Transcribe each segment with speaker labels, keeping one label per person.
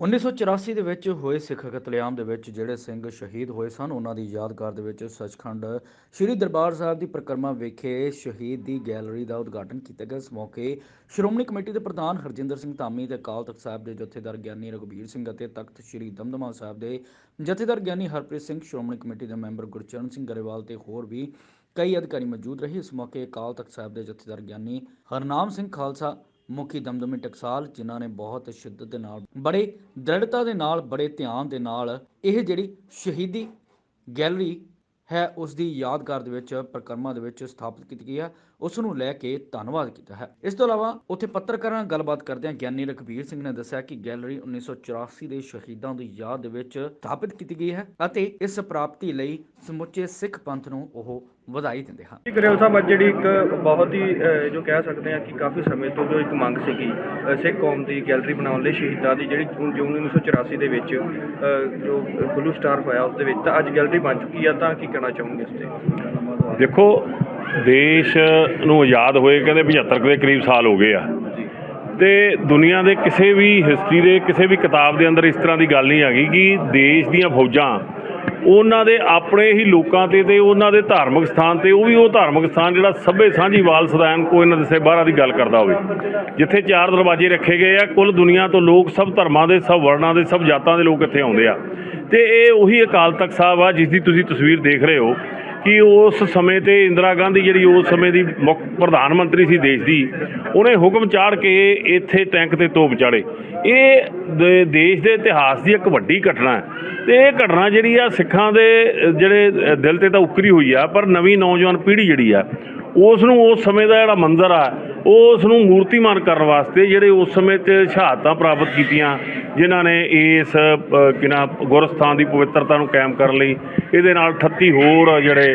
Speaker 1: 1984 ਦੇ ਵਿੱਚ ਹੋਏ ਸਿੱਖ ਕਤਲੇਆਮ ਦੇ ਵਿੱਚ ਜਿਹੜੇ ਸਿੰਘ ਸ਼ਹੀਦ ਹੋਏ ਸਨ, ਉਹਨਾਂ ਦੀ ਯਾਦਗਾਰ ਦੇ ਵਿੱਚ ਸੱਚਖੰਡ ਸ੍ਰੀ ਦਰਬਾਰ ਸਾਹਿਬ ਦੀ ਪ੍ਰਕਰਮਾ ਵਿਖੇ ਸ਼ਹੀਦ ਦੀ ਗੈਲਰੀ ਦਾ ਉਦਘਾਟਨ ਕੀਤਾ ਗਿਆ। ਇਸ ਮੌਕੇ ਸ਼੍ਰੋਮਣੀ ਕਮੇਟੀ ਦੇ ਪ੍ਰਧਾਨ ਹਰਜਿੰਦਰ ਸਿੰਘ ਧਾਮੀ ਤੇ ਅਕਾਲ ਤਖਤ ਸਾਹਿਬ ਦੇ ਜਥੇਦਾਰ ਗਿਆਨੀ ਰਘਬੀਰ ਸਿੰਘ ਅਤੇ ਤਖਤ ਸ੍ਰੀ ਦਮਦਮਾ ਸਾਹਿਬ ਦੇ ਜਥੇਦਾਰ ਗਿਆਨੀ ਹਰਪ੍ਰੀਤ ਸਿੰਘ, ਸ਼੍ਰੋਮਣੀ ਕਮੇਟੀ ਦੇ ਮੈਂਬਰ ਗੁਰਚਰਨ ਸਿੰਘ ਗਰੇਵਾਲ ਤੇ ਹੋਰ ਵੀ ਕਈ ਅਧਿਕਾਰੀ ਮੌਜੂਦ ਰਹੇ। ਇਸ ਮੌਕੇ ਅਕਾਲ ਤਖਤ ਸਾਹਿਬ ਦੇ ਜਥੇਦਾਰ ਗਿਆਨੀ ਹਰਨਾਮ ਸਿੰਘ ਖਾਲਸਾ ਮੁਖੀ ਦਮਦਮੀ ਟਕਸਾਲ, ਜਿਨ੍ਹਾਂ ਨੇ ਬਹੁਤ ਸ਼ਿੱਦਤ ਦੇ ਨਾਲ, ਬੜੇ ਦ੍ਰਿੜਤਾ ਦੇ ਨਾਲ, ਬੜੇ ਧਿਆਨ ਦੇ ਨਾਲ ਇਹ ਜਿਹੜੀ ਸ਼ਹੀਦੀ ਗੈਲਰੀ ਹੈ ਉਸ ਦੀ ਯਾਦਗਾਰ ਦੇ ਵਿੱਚ, ਪ੍ਰਕਰਮਾ ਦੇ ਵਿੱਚ ਸਥਾਪਿਤ ਕੀਤੀ ਗਈ ਹੈ ਉਸ ਨੂੰ ਲੈ ਕੇ ਧੰਨਵਾਦ ਕੀਤਾ ਹੈ। ਇਸ ਤੋਂ ਇਲਾਵਾ ਉੱਥੇ ਪੱਤਰਕਾਰਾਂ ਨਾਲ ਗੱਲਬਾਤ ਕਰਦਿਆਂ ਗਿਆਨੀ ਰਘਬੀਰ ਸਿੰਘ ਨੇ ਦੱਸਿਆ ਕਿ ਗੈਲਰੀ 1984 ਦੇ ਸ਼ਹੀਦਾਂ ਦੀ ਯਾਦ ਵਿੱਚ ਸਥਾਪਿਤ ਕੀਤੀ ਗਈ ਹੈ ਅਤੇ ਇਸ ਪ੍ਰਾਪਤੀ ਲਈ ਸਮੁੱਚੇ ਸਿੱਖ ਪੰਥ ਨੂੰ ਉਹ ਵਧਾਈ ਦਿੰਦੇ ਹਨ।
Speaker 2: ਜੀ ਗਰੇਵਾਲ ਸਾਹਿਬ ਅੱਜ ਜਿਹੜੀ ਇੱਕ ਬਹੁਤ ਹੀ ਜੋ ਕਹਿ ਸਕਦੇ ਹਾਂ ਕਿ ਕਾਫੀ ਸਮੇਂ ਤੋਂ ਜੋ ਇੱਕ ਮੰਗ ਸੀਗੀ ਸਿੱਖ ਕੌਮ ਦੀ ਗੈਲਰੀ ਬਣਾਉਣ ਲਈ ਸ਼ਹੀਦਾਂ ਦੀ ਜਿਹੜੀ ਜੂਨ ਜੂਨ 1984 ਦੇ ਵਿੱਚ ਜੋ ਬਲੂ ਸਟਾਰ ਹੋਇਆ ਉਸ ਦੇ ਵਿੱਚ ਤਾਂ ਅੱਜ ਗੈਲਰੀ ਬਣ ਚੁੱਕੀ ਆ ਤਾਂ ਕੀ ਕਹਿਣਾ ਚਾਹੋਗੇ ਇਸ ਤੇ?
Speaker 3: ਦੇਖੋ ਦੇਸ਼ ਨੂੰ ਆਜ਼ਾਦ ਹੋਏ ਕਹਿੰਦੇ 75 ਕੁ ਦੇ ਕਰੀਬ ਸਾਲ ਹੋ ਗਏ ਆ। ਤੇ ਦੁਨੀਆ ਦੇ ਕਿਸੇ ਵੀ ਹਿਸਟਰੀ ਦੇ, ਕਿਸੇ ਵੀ ਕਿਤਾਬ ਦੇ ਅੰਦਰ ਇਸ ਤਰ੍ਹਾਂ ਦੀ ਗੱਲ ਨਹੀਂ ਹੈਗੀ ਕਿ ਦੇਸ਼ ਦੀਆਂ ਫੌਜਾਂ ਉਹਨਾਂ ਦੇ ਆਪਣੇ ਹੀ ਲੋਕਾਂ ਤੇ ਤੇ ਉਹਨਾਂ ਦੇ ਧਾਰਮਿਕ ਸਥਾਨ ਤੇ, ਉਹ ਵੀ ਉਹ ਧਾਰਮਿਕ ਸਥਾਨ ਜਿਹੜਾ ਸਭੇ ਸਾਂਝੀਵਾਲ ਸਦਾਨ ਕੋਈ ਨਾ ਦਿਸੇ ਬਾਹਰਾਂ ਦੀ ਗੱਲ ਕਰਦਾ ਹੋਵੇ। ਜਿੱਥੇ ਚਾਰ ਦਰਵਾਜ਼ੇ ਰੱਖੇ ਗਏ ਆ, ਕੁੱਲ ਦੁਨੀਆ ਤੋਂ ਲੋਕ ਸਭ ਧਰਮਾਂ ਦੇ, ਸਭ ਵਰਣਾਂ ਦੇ, ਸਭ ਜਾਤਾਂ ਦੇ ਲੋਕ ਇੱਥੇ ਆਉਂਦੇ ਆ। ਤੇ ਇਹ ਉਹੀ ਅਕਾਲ ਤਖਤ ਸਾਹਿਬ ਆ, ਜਿਸ ਦੀ ਤੁਸੀਂ ਤਸਵੀਰ ਦੇਖ ਰਹੇ ਹੋ। ਕਿ ਉਸ ਸਮੇਂ ਤੇ ਇੰਦਰਾ ਗਾਂਧੀ ਜਿਹੜੀ ਉਸ ਸਮੇਂ ਦੀ ਮੁੱਖ ਪ੍ਰਧਾਨ ਮੰਤਰੀ ਸੀ ਦੇਸ਼ ਦੀ, ਉਹਨੇ ਹੁਕਮ ਚਾੜ ਕੇ ਇੱਥੇ ਟੈਂਕ ਤੇ ਤੋਪ ਚਾੜੇ। ਇਹ ਦੇਸ਼ ਦੇ ਇਤਿਹਾਸ ਦੀ ਇੱਕ ਵੱਡੀ ਘਟਨਾ ਹੈ। ਤੇ ਇਹ ਘਟਨਾ ਜਿਹੜੀ ਆ, ਸਿੱਖਾਂ ਦੇ ਜਿਹੜੇ ਦਿਲ ਤੇ ਤਾਂ ਉਕਰੀ ਹੋਈ ਆ, ਪਰ ਨਵੀਂ ਨੌਜਵਾਨ ਪੀੜ੍ਹੀ ਜਿਹੜੀ ਆ ਉਸ ਨੂੰ ਉਸ ਸਮੇਂ ਦਾ ਜਿਹੜਾ ਮੰਜ਼ਰ ਆ ਉਸ ਨੂੰ ਮੂਰਤੀਮਾਨ ਕਰਨ ਵਾਸਤੇ ਜਿਹੜੇ ਉਸ ਸਮੇਂ 'ਚ ਸ਼ਹਾਦਤਾਂ ਪ੍ਰਾਪਤ ਕੀਤੀਆਂ ਜਿਨ੍ਹਾਂ ਨੇ ਇਸ ਅ, ਕਿਨਾ ਗੁਰਸਥਾਨ ਦੀ ਪਵਿੱਤਰਤਾ ਨੂੰ ਕਾਇਮ ਕਰਨ ਲਈ ਇਹਦੇ ਨਾਲ 38 ਹੋਰ ਜਿਹੜੇ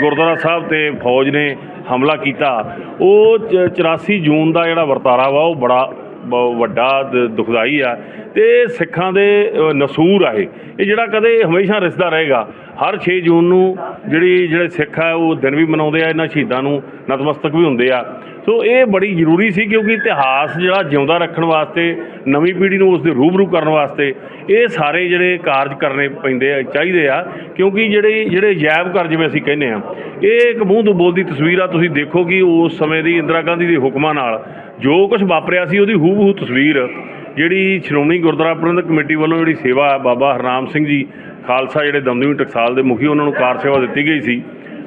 Speaker 3: ਗੁਰਦੁਆਰਾ ਸਾਹਿਬ ਤੇ ਫੌਜ ਨੇ ਹਮਲਾ ਕੀਤਾ। ਉਹ ਚ- 84 ਜੂਨ ਦਾ ਜਿਹੜਾ ਵਰਤਾਰਾ ਵਾ ਉਹ ਬੜਾ ਵੱਡਾ ਦ- ਦੁਖਦਾਈ ਆ ਤੇ ਸਿੱਖਾਂ ਦੇ ਨਸੂਰ ਆ ਇਹ। ਇਹ ਜਿਹੜਾ ਕਦੇ ਹਮੇਸ਼ਾ ਰਿਸਦਾ ਰਹੇਗਾ, ਹਰ 6 ਜੂਨ ਨੂੰ ਜਿਹੜੀ, ਜਿਹੜੇ ਸਿੱਖ ਆ, ਉਹ ਦਿਨ ਵੀ ਮਨਾਉਂਦੇ ਆ, ਇਹਨਾਂ ਸ਼ਹੀਦਾਂ ਨੂੰ ਨਤਮਸਤਕ ਵੀ ਹੁੰਦੇ ਆ। ਸੋ ਇਹ ਬੜੀ ਜ਼ਰੂਰੀ ਸੀ ਕਿਉਂਕਿ ਇਤਿਹਾਸ ਜਿਹੜਾ ਜਿਉਂਦਾ ਰੱਖਣ ਵਾਸਤੇ, ਨਵੀਂ ਪੀੜ੍ਹੀ ਨੂੰ ਉਸ ਦੇ ਰੂਬਰੂ ਕਰਨ ਵਾਸਤੇ, ਇਹ ਸਾਰੇ ਜਿਹੜੇ ਕਾਰਜ ਕਰਨੇ ਪੈਂਦੇ ਆ, ਚਾਹੀਦੇ ਆ। ਕਿਉਂਕਿ ਜਿਹੜੇ ਜਿਹੜੇ ਜੈਬ ਕਰ ਜਿਵੇਂ ਅਸੀਂ ਕਹਿੰਦੇ ਆ, ਇਹ ਇੱਕ ਮੂੰਹ ਤੋਂ ਬੋਲਦੀ ਤਸਵੀਰ ਆ, ਤੁਸੀਂ ਦੇਖੋ ਕਿ ਉਸ ਸਮੇਂ ਦੀ ਇੰਦਰਾ ਗਾਂਧੀ ਦੇ ਹੁਕਮਾਂ ਨਾਲ ਜੋ ਕੁਝ ਵਾਪਰਿਆ ਸੀ ਉਹਦੀ ਹੂਬਹੂ ਤਸਵੀਰ ਜਿਹੜੀ ਸ਼੍ਰੋਮਣੀ ਗੁਰਦੁਆਰਾ ਪ੍ਰਬੰਧਕ ਕਮੇਟੀ ਵੱਲੋਂ ਜਿਹੜੀ ਸੇਵਾ ਹੈ, ਬਾਬਾ ਹਰਨਾਮ ਸਿੰਘ ਜੀ ਖਾਲਸਾ ਜਿਹੜੇ ਦਮਦਮੀ ਟਕਸਾਲ ਦੇ ਮੁਖੀ ਉਹਨਾਂ ਨੂੰ ਕਾਰ ਸੇਵਾ ਦਿੱਤੀ ਗਈ ਸੀ।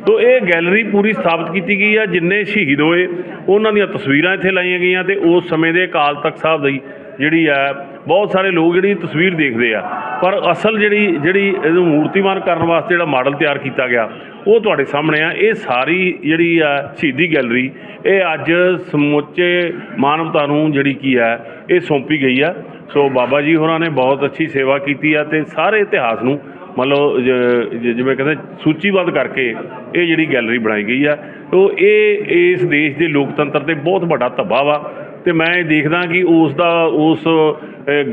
Speaker 3: ਤੋ ਇਹ ਗੈਲਰੀ ਪੂਰੀ ਸਥਾਪਿਤ ਕੀਤੀ ਗਈ ਆ ਜਿੰਨੇ ਸ਼ਹੀਦ ਹੋਏ ਉਹਨਾਂ ਦੀਆਂ ਤਸਵੀਰਾਂ ਇੱਥੇ ਲਾਈਆਂ ਗਈਆਂ ਤੇ ਉਸ ਸਮੇਂ ਦੇ ਅਕਾਲ ਤਖਤ ਸਾਹਿਬ ਦੀ ਜਿਹੜੀ ਹੈ ਬਹੁਤ ਸਾਰੇ ਲੋਕ ਜਿਹੜੀ ਤਸਵੀਰ ਦੇਖਦੇ ਆ। ਪਰ ਅਸਲ ਜਿਹੜੀ ਜਿਹੜੀ ਇਹਨੂੰ ਮੂਰਤੀਮਾਨ ਕਰਨ ਵਾਸਤੇ ਜਿਹੜਾ ਮਾਡਲ ਤਿਆਰ ਕੀਤਾ ਗਿਆ ਉਹ ਤੁਹਾਡੇ ਸਾਹਮਣੇ ਆ। ਇਹ ਸਾਰੀ ਜਿਹੜੀ ਆ ਸ਼ਹੀਦੀ ਗੈਲਰੀ, ਇਹ ਅੱਜ ਸਮੁੱਚੇ ਮਾਨਵਤਾ ਨੂੰ ਜਿਹੜੀ ਕੀ ਹੈ ਇਹ ਸੌਂਪੀ ਗਈ ਆ। ਸੋ ਬਾਬਾ ਜੀ ਹੋਰਾਂ ਨੇ ਬਹੁਤ ਅੱਛੀ ਸੇਵਾ ਕੀਤੀ ਆ ਤੇ ਸਾਰੇ ਇਤਿਹਾਸ ਨੂੰ ਮੰਨ ਲਓ ਜਿਵੇਂ ਕਹਿੰਦੇ ਸੂਚੀਬੱਧ ਕਰਕੇ ਇਹ ਜਿਹੜੀ ਗੈਲਰੀ ਬਣਾਈ ਗਈ ਆ। ਸੋ ਇਹ, ਇਸ ਦੇਸ਼ ਦੇ ਲੋਕਤੰਤਰ ਤੇ ਬਹੁਤ ਵੱਡਾ ਧੱਬਾ ਵਾ ਤੇ ਮੈਂ ਇਹ ਦੇਖਦਾ ਕਿ ਉਸ ਦਾ, ਉਸ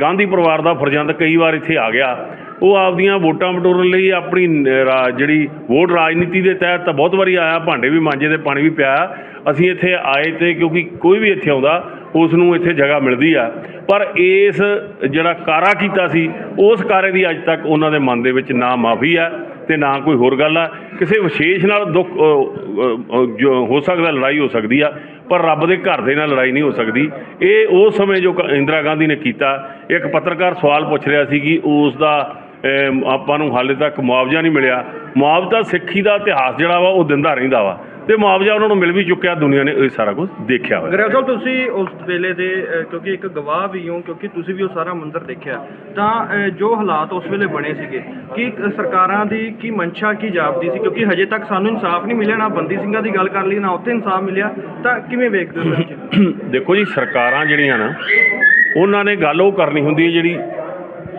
Speaker 3: ਗਾਂਧੀ ਪਰਿਵਾਰ ਦਾ ਫਰਜ਼ੰਦ ਕਈ ਵਾਰ ਇੱਥੇ ਆ ਗਿਆ। ਉਹ ਆਪਦੀਆਂ ਵੋਟਾਂ ਬਟੋਰਨ ਲਈ ਆਪਣੀ ਜਿਹੜੀ ਵੋਟ ਰਾਜਨੀਤੀ ਦੇ ਤਹਿਤ ਤਾਂ ਬਹੁਤ ਵਾਰੀ ਆਇਆ, ਭਾਂਡੇ ਵੀ ਮਾਂਜੇ ਤੇ ਪਾਣੀ ਵੀ ਪਿਆ। ਅਸੀਂ ਇੱਥੇ ਆਏ ਤੇ ਕਿਉਂਕਿ ਕੋਈ ਵੀ ਇੱਥੇ ਆਉਂਦਾ, ਉਸ ਨੂੰ ਇੱਥੇ ਜਗ੍ਹਾ ਮਿਲਦੀ ਆ। ਪਰ ਇਸ ਜਿਹੜਾ ਕਾਰਾ ਕੀਤਾ ਸੀ, ਉਸ ਕਾਰੇ ਦੀ ਅੱਜ ਤੱਕ ਉਹਨਾਂ ਦੇ ਮਨ ਦੇ ਵਿੱਚ ਨਾ ਮਾਫੀ ਆ ਤੇ ਨਾ ਕੋਈ ਹੋਰ ਗੱਲ ਆ। ਕਿਸੇ ਵਿਸ਼ੇਸ਼ ਨਾਲ ਦੁੱਖ ਜੋ ਹੋ ਸਕਦਾ ਲੜਾਈ ਹੋ ਸਕਦੀ ਆ, ਪਰ ਰੱਬ ਦੇ ਘਰ ਦੇ ਨਾਲ ਲੜਾਈ ਨਹੀਂ ਹੋ ਸਕਦੀ। ਇਹ ਉਸ ਸਮੇਂ ਜੋ ਕ- ਇੰਦਰਾ ਗਾਂਧੀ ਨੇ ਕੀਤਾ, ਇੱਕ ਪੱਤਰਕਾਰ ਸਵਾਲ ਪੁੱਛ ਰਿਹਾ ਸੀ ਕਿ ਉਸ ਦਾ ਆਪਾਂ ਨੂੰ ਹਾਲੇ ਤੱਕ ਮੁਆਵਜ਼ਾ ਨਹੀਂ ਮਿਲਿਆ। ਮੁਆਵਜ਼ਾ ਸਿੱਖੀ ਦਾ ਇਤਿਹਾਸ ਜਿਹੜਾ ਵਾ ਉਹ ਦਿੰਦਾ ਰਹਿੰਦਾ ਵਾ। ਤੇ ਮੁਆਵਜ਼ਾ ਉਹਨਾਂ ਨੂੰ ਮਿਲ ਵੀ ਚੁੱਕਿਆ ਦੁਨੀਆ ਨੇ ਇਹ ਸਾਰਾ ਕੁਝ ਦੇਖਿਆ ਹੋਇਆ।
Speaker 2: ਗਰੇਵਾਲ ਸਾਹਿਬ ਤੁਸੀਂ ਉਸ ਵੇਲੇ ਦੇ ਕਿਉਂਕਿ ਇੱਕ ਗਵਾਹ ਵੀ ਹੋ ਕਿਉਂਕਿ ਤੁਸੀਂ ਵੀ ਉਹ ਸਾਰਾ ਮੰਜ਼ਰ ਦੇਖਿਆ। ਤਾਂ ਜੋ ਹਾਲਾਤ ਉਸ ਵੇਲੇ ਬਣੇ ਸੀਗੇ ਕੀ ਸਰਕਾਰਾਂ ਦੀ ਕੀ ਮਨਸ਼ਾ ਕੀ ਜਾਪਦੀ ਸੀ? ਕਿਉਂਕਿ ਹਜੇ ਤੱਕ ਸਾਨੂੰ ਇਨਸਾਫ ਨਹੀਂ ਮਿਲਿਆ ਨਾ ਬੰਦੀ ਸਿੰਘਾਂ ਦੀ ਗੱਲ ਕਰ ਲਈ ਨਾ ਉੱਥੇ ਇਨਸਾਫ ਮਿਲਿਆ। ਤਾਂ ਕਿਵੇਂ ਵੇਖਦੇ ਹੋ?
Speaker 3: ਦੇਖੋ ਜੀ ਸਰਕਾਰਾਂ ਜਿਹੜੀਆਂ ਨਾ ਉਹਨਾਂ ਨੇ ਗੱਲ ਉਹ ਕਰਨੀ ਹੁੰਦੀ ਹੈ ਜਿਹੜੀ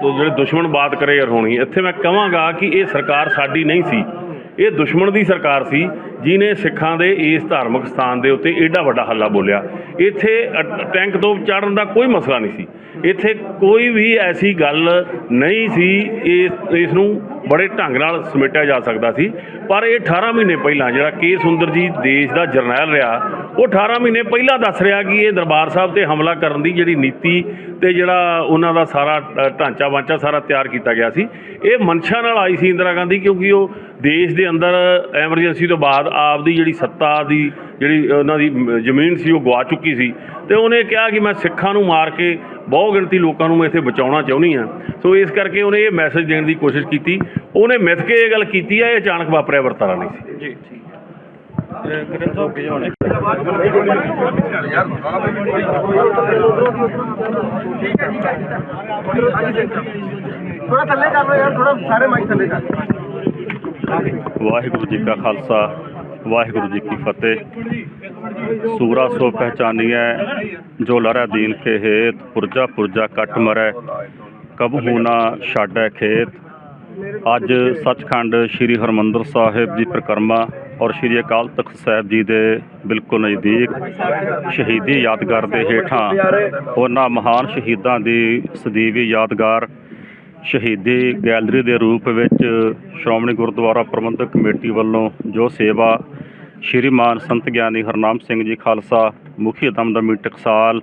Speaker 3: ਉਹ ਜਿਹੜੇ ਦੁਸ਼ਮਣ ਬਾਤ ਕਰੇ ਯਾਰ ਹੋਣੀ, ਇੱਥੇ ਮੈਂ ਕਹਾਂਗਾ ਕਿ ਇਹ ਸਰਕਾਰ ਸਾਡੀ ਨਹੀਂ ਸੀ। ਇਹ ਦੁਸ਼ਮਣ ਦੀ ਸਰਕਾਰ ਸੀ ਜਿਨੇ ਸਿੱਖਾਂ ਦੇ ਇਸ ਧਾਰਮਿਕ ਸਥਾਨ ਦੇ ਉੱਤੇ ਐਡਾ ਵੱਡਾ ਹੱਲਾ ਬੋਲਿਆ। ਇੱਥੇ ਅ- ਟੈਂਕ ਤੋਂ ਚੜਨ ਦਾ ਕੋਈ ਮਸਲਾ ਨਹੀਂ ਸੀ। ਇੱਥੇ ਕੋਈ ਵੀ ਐਸੀ ਗੱਲ ਨਹੀਂ ਸੀ, ਇਸ ਇਸ ਨੂੰ ਬੜੇ ਢੰਗ ਨਾਲ ਸਮੇਟਿਆ ਜਾ ਸਕਦਾ ਸੀ। ਪਰ ਇਹ 18 ਮਹੀਨੇ ਪਹਿਲਾਂ ਜਿਹੜਾ ਕੇ ਸੁੰਦਰ ਜੀ ਦੇਸ਼ ਦਾ ਜਰਨੈਲ ਰਿਹਾ, ਉਹ 18 ਮਹੀਨੇ ਪਹਿਲਾਂ ਦੱਸ ਰਿਹਾ ਕਿ ਇਹ ਦਰਬਾਰ ਸਾਹਿਬ ਤੇ ਹਮਲਾ ਕਰਨ ਦੀ ਜਿਹੜੀ ਨੀਤੀ ਤੇ ਜਿਹੜਾ ਉਹਨਾਂ ਦਾ ਸਾਰਾ ਢਾਂਚਾ ਵਾਂਚਾ ਸਾਰਾ ਤਿਆਰ ਕੀਤਾ ਗਿਆ ਸੀ। ਇਹ ਮਨਸ਼ਾ ਨਾਲ ਆਈ ਸੀ ਇੰਦਰਾ ਗਾਂਧੀ ਕਿਉਂਕਿ ਉਹ ਦੇਸ਼ ਦੇ ਅੰਦਰ ਐਮਰਜੈਂਸੀ ਤੋਂ ਬਾਅਦ ਆਪਦੀ ਜਿਹੜੀ ਸੱਤਾ ਦੀ ਜਿਹੜੀ ਉਹਨਾਂ ਦੀ ਜ਼ਮੀਨ ਸੀ, ਉਹ ਗਵਾ ਚੁੱਕੀ ਸੀ। ਤੇ ਉਹਨੇ ਕਿਹਾ ਕਿ ਮੈਂ ਸਿੱਖਾਂ ਨੂੰ ਮਾਰ ਕੇ ਬਹੁ ਗਿਣਤੀ ਲੋਕਾਂ ਨੂੰ ਮੈਂ ਇੱਥੇ ਬਚਾਉਣਾ ਚਾਹੁੰਦੀ ਆ ਸੋ ਇਸ ਕਰਕੇ ਉਹਨੇ ਇਹ ਮੈਸੇਜ ਦੇਣ ਦੀ ਕੋਸ਼ਿਸ਼ ਕੀਤੀ। ਉਹਨੇ ਮਿੱਥ ਕੇ ਇਹ ਗੱਲ ਕੀਤੀ ਆ ਇਹ ਅਚਾਨਕ ਵਾਪਰਿਆ ਵਰਤਾਰਾ ਨਹੀਂ ਸੀ।
Speaker 2: ਜੀ ਠੀਕ ਹੈ। ਗ੍ਰੰਥ ਹੋ ਕੇ ਹੋਣੇ?
Speaker 4: ਥੋੜਾ ਥੱਲੇ ਕਰ ਲਓ ਯਾਰ ਥੋੜਾ ਸਾਰੇ ਮਾਈਕ ਥੱਲੇ ਕਰ।
Speaker 5: ਵਾਹਿਗੁਰੂ ਜੀ ਕਾ ਖਾਲਸਾ ਵਾਹਿਗੁਰੂ ਜੀ ਕੀ ਫਤਿਹ। ਸੂਰਾ ਸੋ ਪਹਿਚਾਨੀਐ ਜੋ ਲਰੈ ਦੀਨ ਕੇ ਹੇਤ ਪੁਰਜਾ ਪੁਰਜਾ ਕੱਟ ਮਰੈ, ਕਬ ਨਾ ਛਾਡੈ ਖੇਤ। ਅੱਜ ਸੱਚਖੰਡ ਸ੍ਰੀ ਹਰਮੰਦਰ ਸਾਹਿਬ ਦੀ ਪ੍ਰਕਰਮਾ ਔਰ ਸ੍ਰੀ ਅਕਾਲ ਤਖਤ ਸਾਹਿਬ ਜੀ ਦੇ ਬਿਲਕੁਲ ਨਜ਼ਦੀਕ ਸ਼ਹੀਦੀ ਯਾਦਗਾਰ ਦੇ ਹੇਠਾਂ ਉਹਨਾਂ ਮਹਾਨ ਸ਼ਹੀਦਾਂ ਦੀ ਸਦੀਵੀ ਯਾਦਗਾਰ ਸ਼ਹੀਦੀ ਗੈਲਰੀ ਦੇ ਰੂਪ ਵਿੱਚ ਸ਼੍ਰੋਮਣੀ ਗੁਰਦੁਆਰਾ ਪ੍ਰਬੰਧਕ ਕਮੇਟੀ ਵੱਲੋਂ ਜੋ ਸੇਵਾ ਸ਼੍ਰੀਮਾਨ ਸੰਤ ਗਿਆਨੀ ਹਰਨਾਮ ਸਿੰਘ ਜੀ ਖਾਲਸਾ ਮੁਖੀ ਦਮਦਮੀ ਟਕਸਾਲ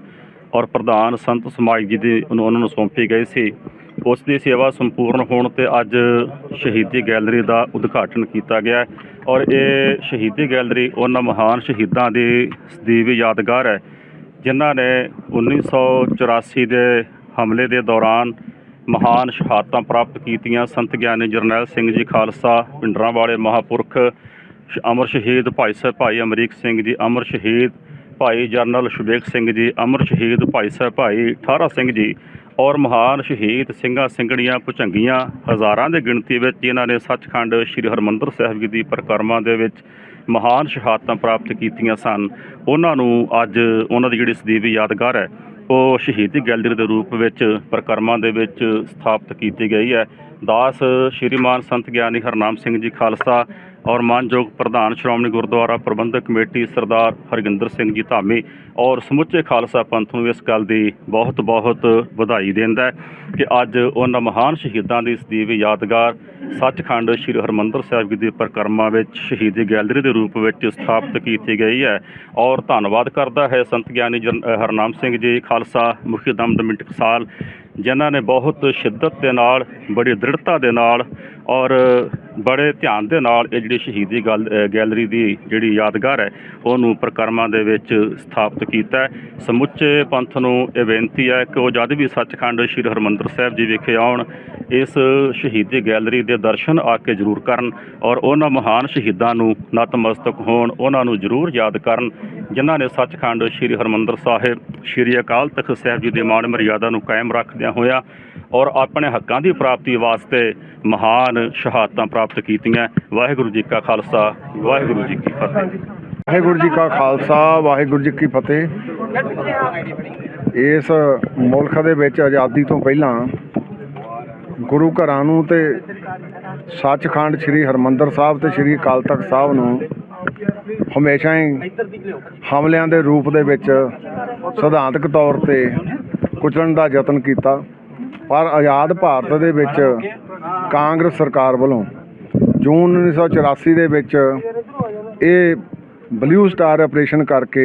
Speaker 5: ਔਰ ਪ੍ਰਧਾਨ ਸੰਤ ਸਮਾਜ ਜੀ ਦੀ ਉਹਨਾਂ ਨੂੰ ਸੌਂਪੀ ਗਈ ਸੀ। ਉਸ ਦੀ ਸੇਵਾ ਸੰਪੂਰਨ ਹੋਣ ਤੇ ਅੱਜ ਸ਼ਹੀਦੀ ਗੈਲਰੀ ਦਾ ਉਦਘਾਟਨ ਕੀਤਾ ਗਿਆ ਔਰ ਇਹ ਸ਼ਹੀਦੀ ਗੈਲਰੀ ਉਹਨਾਂ ਮਹਾਨ ਸ਼ਹੀਦਾਂ ਦੀ ਸਦੀਵੀ ਯਾਦਗਾਰ ਹੈ, ਜਿਨ੍ਹਾਂ ਨੇ 1984 ਦੇ ਹਮਲੇ ਦੇ ਦੌਰਾਨ ਮਹਾਨ ਸ਼ਹਾਦਤਾਂ ਪ੍ਰਾਪਤ ਕੀਤੀਆਂ। ਸੰਤ ਗਿਆਨੀ ਜਰਨੈਲ ਸਿੰਘ ਜੀ ਖਾਲਸਾ ਪਿੰਡਰਾਂ ਵਾਲੇ ਮਹਾਪੁਰਖ, ਸ਼- ਅਮਰ ਸ਼ਹੀਦ ਭਾਈ ਸਾਹਿਬ ਭਾਈ ਅਮਰੀਕ ਸਿੰਘ ਜੀ, ਅਮਰ ਸ਼ਹੀਦ ਭਾਈ ਜਰਨਲ ਸ਼ੁਬੇਕ ਸਿੰਘ ਜੀ, ਅਮਰ ਸ਼ਹੀਦ ਭਾਈ ਸਾਹਿਬ ਭਾਈ ਠਾਰਾ ਸਿੰਘ ਜੀ ਔਰ ਮਹਾਨ ਸ਼ਹੀਦ ਸਿੰਘਾਂ ਸਿੰਘਣੀਆਂ ਭੁਚੰਗੀਆਂ ਹਜ਼ਾਰਾਂ ਦੇ ਗਿਣਤੀ ਵਿੱਚ ਜਿਨ੍ਹਾਂ ਨੇ ਸੱਚਖੰਡ ਸ੍ਰੀ ਹਰਮੰਦਰ ਸਾਹਿਬ ਜੀ ਦੀ ਪਰਿਕਰਮਾ ਦੇ ਵਿੱਚ ਮਹਾਨ ਸ਼ਹਾਦਤਾਂ ਪ੍ਰਾਪਤ ਕੀਤੀਆਂ ਸਨ। ਉਹਨਾਂ ਨੂੰ ਅੱਜ ਉਹਨਾਂ ਦੀ ਜਿਹੜੀ ਸਦੀਵੀ ਯਾਦਗਾਰ ਹੈ, ਉਹ ਸ਼ਹੀਦੀ ਗੈਲਰੀ ਦੇ ਰੂਪ ਵਿੱਚ ਪ੍ਰਕਰਮਾਂ ਦੇ ਵਿੱਚ ਸਥਾਪਿਤ ਕੀਤੀ ਗਈ ਹੈ। ਦਾਸ ਸ਼੍ਰੀਮਾਨ ਸੰਤ ਗਿਆਨੀ ਹਰਨਾਮ ਸਿੰਘ ਜੀ ਖਾਲਸਾ ਔਰ ਮਾਨਯੋਗ ਪ੍ਰਧਾਨ ਸ਼੍ਰੋਮਣੀ ਗੁਰਦੁਆਰਾ ਪ੍ਰਬੰਧਕ ਕਮੇਟੀ ਸਰਦਾਰ ਹਰਗਿੰਦਰ ਸਿੰਘ ਜੀ ਧਾਮੀ ਔਰ ਸਮੁੱਚੇ ਖਾਲਸਾ ਪੰਥ ਨੂੰ ਇਸ ਗੱਲ ਦੀ ਬਹੁਤ ਬਹੁਤ ਵਧਾਈ ਦਿੰਦਾ ਹੈ ਕਿ ਅੱਜ ਉਹਨਾਂ ਮਹਾਨ ਸ਼ਹੀਦਾਂ ਦੀ ਸਦੀਵੀ ਯਾਦਗਾਰ ਸੱਚਖੰਡ ਸ੍ਰੀ ਹਰਮੰਦਰ ਸਾਹਿਬ ਜੀ ਦੀ ਪ੍ਰਕਰਮਾ ਵਿੱਚ ਸ਼ਹੀਦੀ ਗੈਲਰੀ ਦੇ ਰੂਪ ਵਿੱਚ ਸਥਾਪਿਤ ਕੀਤੀ ਗਈ ਹੈ ਔਰ ਧੰਨਵਾਦ ਕਰਦਾ ਹੈ ਸੰਤ ਗਿਆਨੀ ਜਨ- ਹਰਨਾਮ ਸਿੰਘ ਜੀ, ਖਾਲਸਾ ਮੁਖੀ ਦਮਦਮੀ ਸਾਲ ਜਿਨ੍ਹਾਂ ਨੇ ਬਹੁਤ ਸ਼ਿੱਦਤ ਦੇ ਨਾਲ, ਬੜੀ ਦ੍ਰਿੜਤਾ ਦੇ ਨਾਲ ਔਰ ਬੜੇ ਧਿਆਨ ਦੇ ਨਾਲ ਇਹ ਜਿਹੜੀ ਸ਼ਹੀਦੀ ਗੱਲ ਗੈਲਰੀ ਦੀ ਜਿਹੜੀ ਯਾਦਗਾਰ ਹੈ, ਉਹਨੂੰ ਪ੍ਰਕਰਮਾਂ ਦੇ ਵਿੱਚ ਸਥਾਪਿਤ ਕੀਤਾ ਸਮੁੱਚੇ ਪੰਥ ਨੂੰ ਇਹ ਬੇਨਤੀ ਹੈ ਕਿ ਉਹ ਜਦ ਵੀ ਸੱਚਖੰਡ ਸ੍ਰੀ ਹਰਮੰਦਰ ਸਾਹਿਬ ਜੀ ਵਿਖੇ ਆਉਣ, ਇਸ ਸ਼ਹੀਦੀ ਗੈਲਰੀ ਦੇ ਦਰਸ਼ਨ ਆ ਕੇ ਜ਼ਰੂਰ ਕਰਨ ਔਰ ਉਹਨਾਂ ਮਹਾਨ ਸ਼ਹੀਦਾਂ ਨੂੰ ਨਤਮਸਤਕ ਹੋਣ, ਉਹਨਾਂ ਨੂੰ ਜ਼ਰੂਰ ਯਾਦ ਕਰਨ, ਜਿਨ੍ਹਾਂ ਨੇ ਸੱਚਖੰਡ ਸ੍ਰੀ ਹਰਮੰਦਰ ਸਾਹਿਬ, ਸ੍ਰੀ ਅਕਾਲ ਤਖਤ ਸਾਹਿਬ ਜੀ ਦੇ ਮਾਣ ਮਰਿਆਦਾ ਨੂੰ ਕਾਇਮ ਰੱਖਦਿਆਂ ਹੋਇਆ ਔਰ ਆਪਣੇ ਹੱਕਾਂ ਦੀ ਪ੍ਰਾਪਤੀ ਵਾਸਤੇ ਮਹਾਨ ਸ਼ਹਾਦਤਾਂ ਪ੍ਰਾਪਤ ਕੀਤੀਆਂ। ਵਾਹਿਗੁਰੂ ਜੀ ਕਾ ਖਾਲਸਾ, ਵਾਹਿਗੁਰੂ ਜੀ ਕੀ ਫਤਿਹ।
Speaker 4: ਵਾਹਿਗੁਰੂ ਜੀ ਕਾ ਖਾਲਸਾ, ਵਾਹਿਗੁਰੂ ਜੀ ਕੀ ਫਤਿਹ। ਇਸ ਮੁਲਕ ਦੇ ਵਿੱਚ ਆਜ਼ਾਦੀ ਤੋਂ ਪਹਿਲਾਂ ਗੁਰੂ ਘਰਾਂ ਨੂੰ ਤੇ ਸੱਚਖੰਡ ਸ੍ਰੀ ਹਰਮੰਦਰ ਸਾਹਿਬ ਤੇ ਸ੍ਰੀ ਅਕਾਲ ਤਖਤ ਸਾਹਿਬ ਨੂੰ ਹਮੇਸ਼ਾ ਹੀ ਹਮਲਿਆਂ ਦੇ ਰੂਪ ਦੇ ਵਿੱਚ ਸਿਧਾਂਤਕ ਤੌਰ ਤੇ ਕੁਚਲਣ ਦਾ ਯਤਨ ਕੀਤਾ। ਪਰ ਆਜ਼ਾਦ ਭਾਰਤ ਦੇ ਵਿੱਚ ਕਾਂਗਰਸ ਸਰਕਾਰ ਵੱਲੋਂ ਜੂਨ 1984 ਦੇ ਵਿੱਚ ਇਹ ਬਲੂ ਸਟਾਰ ਆਪਰੇਸ਼ਨ ਕਰਕੇ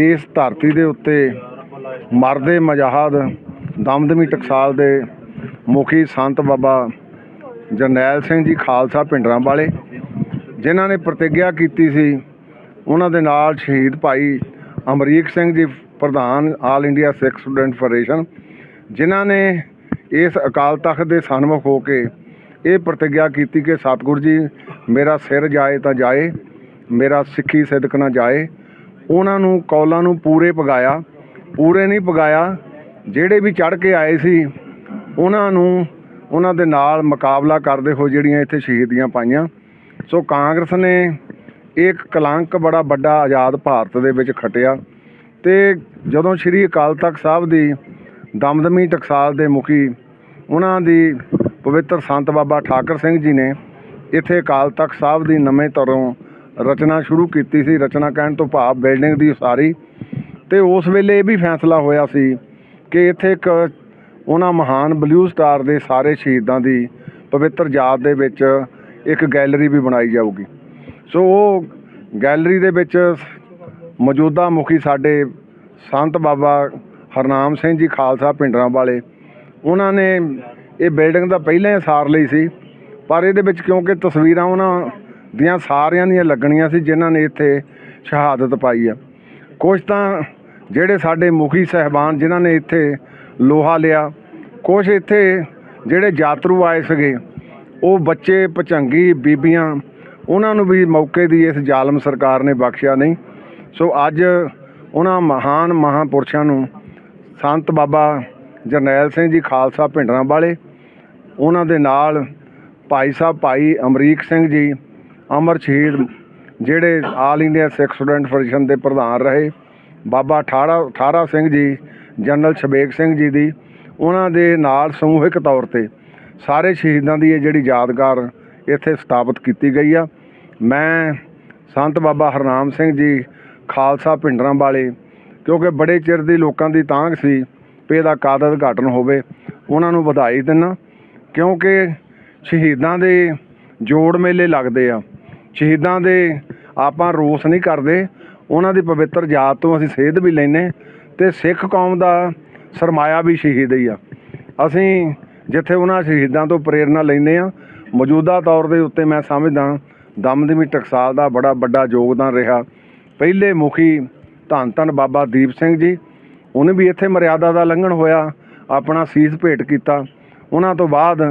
Speaker 4: ਇਸ ਧਰਤੀ ਦੇ ਉੱਤੇ ਮਰਦੇ ਮਜਾਹਦ, ਦਮਦਮੀ ਟਕਸਾਲ ਦੇ ਮੁਖੀ ਸੰਤ ਬਾਬਾ ਜਰਨੈਲ ਸਿੰਘ ਜੀ ਖਾਲਸਾ ਪਿੰਡਰਾਂ ਵਾਲੇ, ਜਿਨ੍ਹਾਂ ਨੇ ਪ੍ਰਤੀਗਿਆ ਕੀਤੀ ਸੀ, ਉਹਨਾਂ ਦੇ ਨਾਲ ਸ਼ਹੀਦ ਭਾਈ ਅਮਰੀਕ ਸਿੰਘ ਜੀ, ਪ੍ਰਧਾਨ all India Sikh student federation ਜਿਨ੍ਹਾਂ ਨੇ ਇਸ ਅਕਾਲ ਤਖਤ ਦੇ ਸਨਮੁਖ ਹੋ ਕੇ ਇਹ ਪ੍ਰਤਿਗਿਆ ਕੀਤੀ ਕਿ ਸਤਿਗੁਰੂ ਜੀ, ਮੇਰਾ ਸਿਰ ਜਾਏ ਤਾਂ ਜਾਏ, ਮੇਰਾ ਸਿੱਖੀ ਸਿਦਕ ਨਾ ਜਾਏ। ਉਹਨਾਂ ਨੂੰ, ਕੌਲਾਂ ਨੂੰ ਪੂਰੇ ਪਗਾਇਆ ਪੂਰੇ ਨਹੀਂ ਪਗਾਇਆ ਜਿਹੜੇ ਵੀ ਚੜ ਕੇ ਆਏ ਸੀ, ਉਹਨਾਂ ਨੂੰ, ਉਹਨਾਂ ਦੇ ਨਾਲ ਮੁਕਾਬਲਾ ਕਰਦੇ ਹੋਏ ਜਿਹੜੀਆਂ ਇੱਥੇ ਸ਼ਹੀਦੀਆਂ ਪਾਈਆਂ। ਸੋ ਕਾਂਗਰਸ ਨੇ ਇੱਕ ਕਲੰਕ ਬੜਾ ਵੱਡਾ ਆਜ਼ਾਦ ਭਾਰਤ ਦੇ ਵਿੱਚ ਖਟਿਆ। ਤੇ ਜਦੋਂ ਸ੍ਰੀ ਅਕਾਲ ਤਖਤ ਸਾਹਿਬ ਦੀ ਦਮਦਮੀ ਟਕਸਾਲ ਦੇ ਮੁਖੀ ਉਹਨਾਂ ਦੀ ਪਵਿੱਤਰ ਸੰਤ ਬਾਬਾ ਠਾਕਰ ਸਿੰਘ ਜੀ ਨੇ ਇੱਥੇ ਅਕਾਲ ਤਖਤ ਸਾਹਿਬ ਦੀ ਨਵੇਂ ਤਰੋਂ ਰਚਨਾ ਸ਼ੁਰੂ ਕੀਤੀ ਸੀ। ਰਚਨਾ ਕਹਿਣ ਤੋਂ ਭਾਵ ਬਿਲਡਿੰਗ ਦੀ ਉਸਾਰੀ। ਤੇ ਉਸ ਵੇਲੇ ਇਹ ਵੀ ਫੈਸਲਾ ਹੋਇਆ ਸੀ ਕਿ ਇੱਥੇ ਇੱਕ ਉਹਨਾਂ ਮਹਾਨ ਬਲੂ ਸਟਾਰ ਦੇ ਸਾਰੇ ਸ਼ਹੀਦਾਂ ਦੀ ਪਵਿੱਤਰ ਯਾਦ ਦੇ ਵਿੱਚ ਇੱਕ ਗੈਲਰੀ ਵੀ ਬਣਾਈ ਜਾਊਗੀ। ਸੋ ਉਹ ਗੈਲਰੀ ਦੇ ਵਿੱਚ ਮੌਜੂਦਾ ਮੁਖੀ ਸਾਡੇ ਸੰਤ ਬਾਬਾ ਹਰਨਾਮ ਸਿੰਘ ਜੀ ਖਾਲਸਾ ਪਿੰਡਰਾਂ ਵਾਲੇ ਉਹਨਾਂ ਨੇ ਇਹ ਬਿਲਡਿੰਗ ਦਾ ਪਹਿਲਾਂ ਹੀ ਸਾਰ ਲਈ ਸੀ। ਪਰ ਇਹਦੇ ਵਿੱਚ ਕਿਉਂਕਿ ਤਸਵੀਰਾਂ ਉਹਨਾਂ ਦੀਆਂ ਸਾਰਿਆਂ ਦੀਆਂ ਲੱਗਣੀਆਂ ਸੀ, ਜਿਨ੍ਹਾਂ ਨੇ ਇੱਥੇ ਸ਼ਹਾਦਤ ਪਾਈ ਆ। ਕੁਝ ਤਾਂ ਜਿਹੜੇ ਸਾਡੇ ਮੁਖੀ ਸਹਿਬਾਨ ਜਿਨ੍ਹਾਂ ਨੇ ਇੱਥੇ ਲੋਹਾ ਲਿਆ ਕੁਝ ਇੱਥੇ ਜਿਹੜੇ ਯਾਤਰੂ ਆਏ ਸੀਗੇ, ਉਹ ਬੱਚੇ, ਪਚੰਗੀ, ਬੀਬੀਆਂ, ਉਹਨਾਂ ਨੂੰ ਵੀ ਮੌਕੇ ਦੀ ਇਸ ਜ਼ਾਲਮ ਸਰਕਾਰ ਨੇ ਬਖਸ਼ਿਆ ਨਹੀਂ। ਸੋ ਅੱਜ ਉਹਨਾਂ ਮਹਾਨ ਮਹਾਂਪੁਰਸ਼ਾਂ ਨੂੰ ਸੰਤ ਬਾਬਾ ਜਰਨੈਲ ਸਿੰਘ ਜੀ ਖਾਲਸਾ ਭਿੰਡਰਾਂ ਵਾਲੇ, ਉਹਨਾਂ ਦੇ ਨਾਲ ਭਾਈ ਸਾਹਿਬ ਭਾਈ ਅਮਰੀਕ ਸਿੰਘ ਜੀ, ਅਮਰ ਸ਼ਹੀਦ, ਜਿਹੜੇ all India Sikh student federation ਦੇ ਪ੍ਰਧਾਨ ਰਹੇ, ਬਾਬਾ ਠਾੜਾ ਠਾਰਾ ਸਿੰਘ ਜੀ, ਜਨਰਲ ਸ਼ਬੇਗ ਸਿੰਘ ਜੀ ਦੀ, ਉਹਨਾਂ ਦੇ ਨਾਲ ਸਮੂਹਿਕ ਤੌਰ ਤੇ ਸਾਰੇ ਸ਼ਹੀਦਾਂ ਦੀ ਇਹ ਜਿਹੜੀ ਯਾਦਗਾਰ ਇੱਥੇ ਸਥਾਪਿਤ ਕੀਤੀ ਗਈ ਆ। ਮੈਂ ਸੰਤ ਬਾਬਾ ਹਰਨਾਮ ਸਿੰਘ ਜੀ, ਖਾਲਸਾ ਪਿੰਡਰਾਂ ਵਾਲੇ ਕਿਉਂਕਿ ਬੜੇ ਚਿਰ ਦੀ ਲੋਕਾਂ ਦੀ ਤਾਂਘ ਸੀ ਵੀ ਇਹਦਾ ਕਾਦਤ ਉਦਘਾਟਨ ਹੋਵੇ, ਉਹਨਾਂ ਨੂੰ ਵਧਾਈ ਦਿੰਨਾ। ਕਿਉਂਕਿ ਸ਼ਹੀਦਾਂ ਦੇ ਜੋੜ ਮੇਲੇ ਲੱਗਦੇ ਆ। ਸ਼ਹੀਦਾਂ ਦੇ ਆਪਾਂ ਰੋਸ ਨਹੀਂ ਕਰਦੇ। ਉਹਨਾਂ ਦੀ ਪਵਿੱਤਰ ਯਾਦ ਤੋਂ ਅਸੀਂ ਸੇਧ ਵੀ ਲੈਨੇ ਤੇ ਸਿੱਖ ਕੌਮ ਦਾ ਸਰਮਾਇਆ ਵੀ ਸ਼ਹੀਦ ਹੀ ਆ। ਅਸੀਂ ਜਿੱਥੇ ਉਹਨਾਂ ਸ਼ਹੀਦਾਂ ਤੋਂ ਪ੍ਰੇਰਣਾ ਲੈਂਦੇ ਆ ਮੌਜੂਦਾ ਤੌਰ ਦੇ ਉੱਤੇ ਮੈਂ ਸਮਝਦਾ ਦਮਦਮੀ ਟਕਸਾਲ ਦਾ ਬੜਾ ਵੱਡਾ ਯੋਗਦਾਨ ਰਿਹਾ। ਪਹਿਲੇ ਮੁਖੀ ਧੰਨ ਧੰਨ ਬਾਬਾ ਦੀਪ ਸਿੰਘ ਜੀ। ਉਹਨੇ ਵੀ ਇੱਥੇ ਮਰਿਆਦਾ ਦਾ ਲੰਘਣ ਹੋਇਆ, ਆਪਣਾ ਸੀਸ ਭੇਟ ਕੀਤਾ। ਉਹਨਾਂ ਤੋਂ ਬਾਅਦ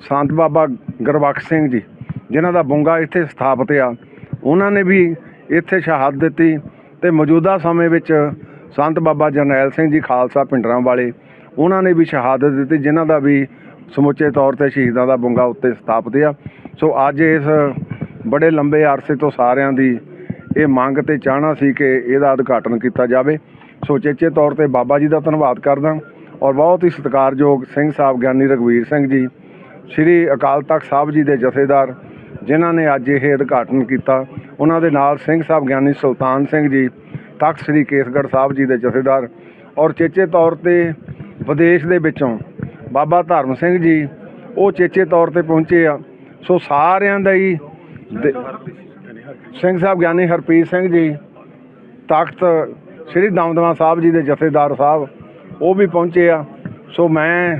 Speaker 4: ਸੰਤ ਬਾਬਾ ਗੁਰਬਖਸ਼ ਸਿੰਘ ਜੀ, ਜਿਨ੍ਹਾਂ ਦਾ ਬੁੰਗਾ ਇੱਥੇ ਸਥਾਪਿਤ ਆ, ਉਹਨਾਂ ਨੇ ਵੀ ਇੱਥੇ ਸ਼ਹਾਦਤ ਦਿੱਤੀ ਤੇ ਮੌਜੂਦਾ ਸਮੇਂ ਵਿੱਚ ਸੰਤ ਬਾਬਾ ਜਰਨੈਲ ਸਿੰਘ ਜੀ ਖਾਲਸਾ ਪਿੰਡਰਾਂ ਵਾਲੇ, ਉਹਨਾਂ ਨੇ ਵੀ ਸ਼ਹਾਦਤ ਦਿੱਤੀ, ਜਿਨ੍ਹਾਂ ਦਾ ਵੀ ਸਮੁੱਚੇ ਤੌਰ ਤੇ ਸ਼ਹੀਦਾਂ ਦਾ ਬੁੰਗਾ ਉੱਤੇ ਸਥਾਪਿਤ ਆ। ਸੋ ਅੱਜ ਇਸ ਬੜੇ ਲੰਬੇ ਅਰਸੇ ਤੋਂ ਸਾਰਿਆਂ ਦੀ ਇਹ ਮੰਗ ਤੇ ਚਾਹਣਾ ਸੀ ਕਿ ਇਹਦਾ ਉਦਘਾਟਨ ਕੀਤਾ ਜਾਵੇ। ਸੋ ਚੇਚੇ ਤੌਰ ਤੇ ਬਾਬਾ ਜੀ ਦਾ ਧੰਨਵਾਦ ਕਰਦਾ ਔਰ ਬਹੁਤ ਹੀ ਸਤਿਕਾਰਯੋਗ ਸਿੰਘ ਸਾਹਿਬ ਗਿਆਨੀ ਰਘਵੀਰ ਸਿੰਘ ਜੀ, ਸ੍ਰੀ ਅਕਾਲ ਤਖਤ ਸਾਹਿਬ ਜੀ ਦੇ ਜਥੇਦਾਰ, ਜਿਨ੍ਹਾਂ ਨੇ ਅੱਜ ਇਹ ਉਦਘਾਟਨ ਕੀਤਾ। ਉਹਨਾਂ ਦੇ ਨਾਲ ਸਿੰਘ ਸਾਹਿਬ ਗਿਆਨੀ ਸੁਲਤਾਨ ਸਿੰਘ ਜੀ, ਤਖਤ ਸ੍ਰੀ ਕੇਸਗੜ੍ਹ ਸਾਹਿਬ ਜੀ ਦੇ ਜਥੇਦਾਰ ਔਰ ਚੇਚੇ ਤੌਰ ਤੇ ਵਿਦੇਸ਼ ਦੇ ਵਿੱਚੋਂ ਬਾਬਾ ਧਰਮ ਸਿੰਘ ਜੀ, ਉਹ ਚੇਚੇ ਤੌਰ ਤੇ ਪਹੁੰਚੇ ਆ। ਸੋ ਸਾਰਿਆਂ ਦਾ ਹੀ ਸਿੰਘ ਸਾਹਿਬ ਗਿਆਨੀ ਹਰਪ੍ਰੀਤ ਸਿੰਘ ਜੀ ਤਖਤ ਸ੍ਰੀ ਦਮਦਮਾ ਸਾਹਿਬ ਜੀ ਦੇ ਜਥੇਦਾਰ ਸਾਹਿਬ, ਉਹ ਵੀ ਪਹੁੰਚੇ ਆ। ਸੋ ਮੈਂ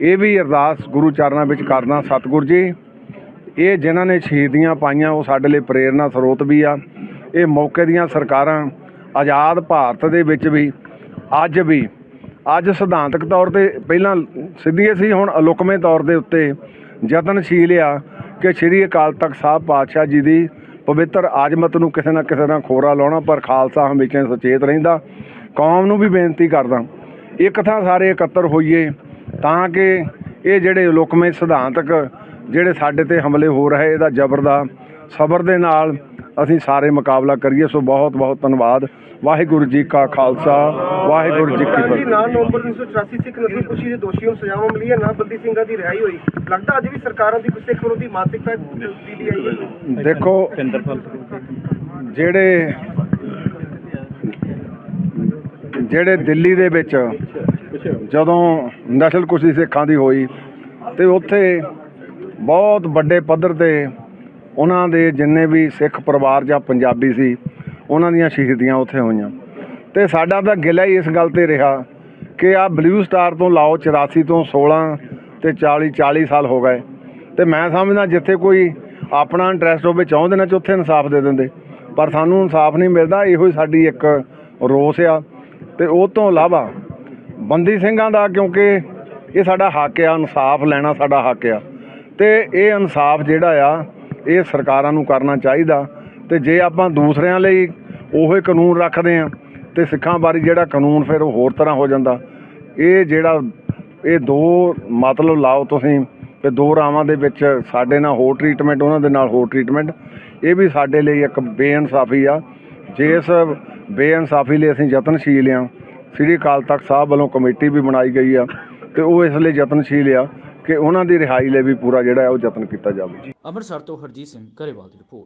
Speaker 4: ਇਹ ਵੀ ਅਰਦਾਸ ਗੁਰੂ ਚਰਨਾਂ ਵਿੱਚ ਕਰਦਾ, ਸਤਿਗੁਰ ਜੀ, ਇਹ ਜਿਨ੍ਹਾਂ ਨੇ ਸ਼ਹੀਦੀਆਂ ਪਾਈਆਂ, ਉਹ ਸਾਡੇ ਲਈ ਪ੍ਰੇਰਨਾ ਸਰੋਤ ਵੀ ਆ। ਇਹ ਮੌਕੇ ਦੀਆਂ ਸਰਕਾਰਾਂ ਆਜ਼ਾਦ ਭਾਰਤ ਦੇ ਵਿੱਚ ਵੀ, ਅੱਜ ਵੀ, ਅੱਜ ਸਿਧਾਂਤਕ ਤੌਰ ਤੇ ਪਹਿਲਾਂ ਸਿੱਧੀ ਸੀ, ਹੁਣ ਅਲੁਕਮੇ ਤੌਰ ਦੇ ਉੱਤੇ ਯਤਨਸ਼ੀਲ ਆ ਕਿ ਸ੍ਰੀ ਅਕਾਲ ਤਖਤ ਸਾਹਿਬ ਪਾਤਸ਼ਾਹ ਜੀ ਦੀ ਪਵਿੱਤਰ ਆਜ਼ਮਤ ਨੂੰ ਕਿਸੇ ਨਾ ਕਿਸੇ ਨਾਲ ਖੋਰਾ ਲਾਉਣਾ, ਪਰ ਖਾਲਸਾ ਹਮੇਸ਼ਾ ਸੁਚੇਤ ਰਹਿੰਦਾ। ਕੌਮ ਨੂੰ ਵੀ ਬੇਨਤੀ ਕਰਦਾ, ਇੱਕ ਥਾਂ ਸਾਰੇ ਇਕੱਤਰ ਹੋਈਏ, ਤਾਂ ਕਿ ਇਹ ਜਿਹੜੇ ਲੋਕਮੇ ਸਿਧਾਂਤਕ, ਜਿਹੜੇ ਸਾਡੇ ਤੇ ਹਮਲੇ ਹੋ ਰਹੇ, ਇਹਦਾ ਜ਼ਬਰ ਦਾ ਸਬਰ ਦੇ ਨਾਲ ਅਸੀਂ ਸਾਰੇ ਮੁਕਾਬਲਾ ਕਰੀਏ ਸੋ ਬਹੁਤ ਬਹੁਤ ਧੰਨਵਾਦ। ਵਾਹਿਗੁਰੂ ਜੀ ਕਾ ਖਾਲਸਾ ਵਾਹਿਗੁਰੂ ਜੀ ਕੀ
Speaker 6: ਜੀ
Speaker 4: ਫਤਿਹ।
Speaker 6: 9 ਨਵੰਬਰ 1984 ਸਿੱਖ ਨਸਲਕੁਸ਼ੀ ਦੇ ਦੋਸ਼ੀਆਂ ਨੂੰ ਸਜ਼ਾਵਾਂ ਮਿਲੀਆਂ ਨਾ ਬੰਦੀ ਸਿੰਘਾਂ ਦੀ ਰਿਹਾਈ ਹੋਈ। ਲੱਗਦਾ ਅੱਜ ਵੀ ਸਰਕਾਰਾਂ ਦੀ ਸਿੱਖ ਵਿਰੋਧੀ ਮਾਨਸਿਕਤਾ ਦੀ ਆਈ ਹੈ।
Speaker 4: ਦੇਖੋ ਜਿਹੜੇ ਜਿਹੜੇ ਦਿੱਲੀ ਦੇ ਵਿੱਚ ਜਦੋਂ ਨਸਲਕੁਸ਼ੀ ਸਿੱਖਾਂ ਦੀ ਹੋਈ ਤੇ ਉੱਥੇ ਬਹੁਤ ਵੱਡੇ ਪੱਧਰ ਤੇ ਉਹਨਾਂ ਦੇ ਜਿੰਨੇ ਵੀ ਸਿੱਖ ਪਰਿਵਾਰ ਜਾਂ ਪੰਜਾਬੀ ਸੀ, ਉਹਨਾਂ ਦੀਆਂ ਸ਼ਹੀਦੀਆਂ ਉੱਥੇ ਹੋਈਆਂ। ਤੇ ਸਾਡਾ ਤਾਂ ਗਿਲਾ ਹੀ ਇਸ ਗੱਲ ਤੇ ਰਿਹਾ ਕਿ ਆ ਬਲੂ ਸਟਾਰ ਤੋਂ ਲਾਓ 84 ਤੋਂ 16 ਤੇ 40 40 ਸਾਲ ਹੋ ਗਏ। ਤੇ ਮੈਂ ਸਮਝਦਾ ਜਿੱਥੇ ਕੋਈ ਆਪਣਾ ਇੰਟਰਸਟ ਹੋਵੇ ਚਾਹੁੰਦੇ ਨਾ ਚ ਉੱਥੇ ਇਨਸਾਫ ਦੇ ਦਿੰਦੇ। ਪਰ ਸਾਨੂੰ ਇਨਸਾਫ ਨਹੀਂ ਮਿਲਦਾ, ਇਹੋ ਹੀ ਸਾਡੀ ਇੱਕ ਰੋਸ ਆ। ਤੇ ਉਹ ਤੋਂ ਇਲਾਵਾ ਬੰਦੀ ਸਿੰਘਾਂ ਦਾ ਕਿਉਂਕਿ ਇਹ ਸਾਡਾ ਹੱਕ ਆ, ਇਨਸਾਫ ਲੈਣਾ ਸਾਡਾ ਹੱਕ ਆ। ਤੇ ਇਹ ਇਨਸਾਫ ਜਿਹੜਾ ਆ ਇਹ ਸਰਕਾਰਾਂ ਨੂੰ ਕਰਨਾ ਚਾਹੀਦਾ ਤੇ ਜੇ ਆਪਾਂ ਦੂਸਰਿਆਂ ਲਈ ਉਹੇ ਕਾਨੂੰਨ ਰੱਖਦੇ ਆ ਤੇ ਸਿੱਖਾਂ ਬਾਰੇ ਜਿਹੜਾ ਕਾਨੂੰਨ ਫਿਰ ਉਹ ਹੋਰ ਤਰ੍ਹਾਂ ਹੋ ਜਾਂਦਾ। ਇਹ ਜਿਹੜਾ, ਇਹ ਦੋ ਮਤਲਬ ਲਾਓ ਤੁਸੀਂ ਤੇ ਦੋ ਰਾਵਾਂ ਦੇ ਵਿੱਚ ਸਾਡੇ ਨਾਲ ਹੋਰ ਟ੍ਰੀਟਮੈਂਟ ਉਹਨਾਂ ਦੇ ਨਾਲ ਹੋਰ ਟ੍ਰੀਟਮੈਂਟ ਇਹ ਵੀ ਸਾਡੇ ਲਈ ਇੱਕ ਬੇਇਨਸਾਫੀ ਆ। ਜਿਸ ਬੇਇਨਸਾਫੀ ਲਈ ਅਸੀਂ ਯਤਨਸ਼ੀਲ ਆ ਸ੍ਰੀ ਅਕਾਲ ਤਖਤ ਸਾਹਿਬ ਵੱਲੋਂ ਕਮੇਟੀ ਵੀ ਬਣਾਈ ਗਈ ਆ ਤੇ ਉਹ ਇਸ ਲਈ ਯਤਨਸ਼ੀਲ ਆ ਕਿ ਉਹਨਾਂ ਦੀ ਰਿਹਾਈ ਲਈ ਵੀ ਪੂਰਾ ਜਿਹੜਾ ਹੈ ਉਹ ਯਤਨ ਕੀਤਾ ਜਾਵੇ।
Speaker 1: ਅੰਮ੍ਰਿਤਸਰ ਤੋਂ ਹਰਜੀਤ ਸਿੰਘ ਘਰੇਵਾਲ ਦੀ ਰਿਪੋਰਟ।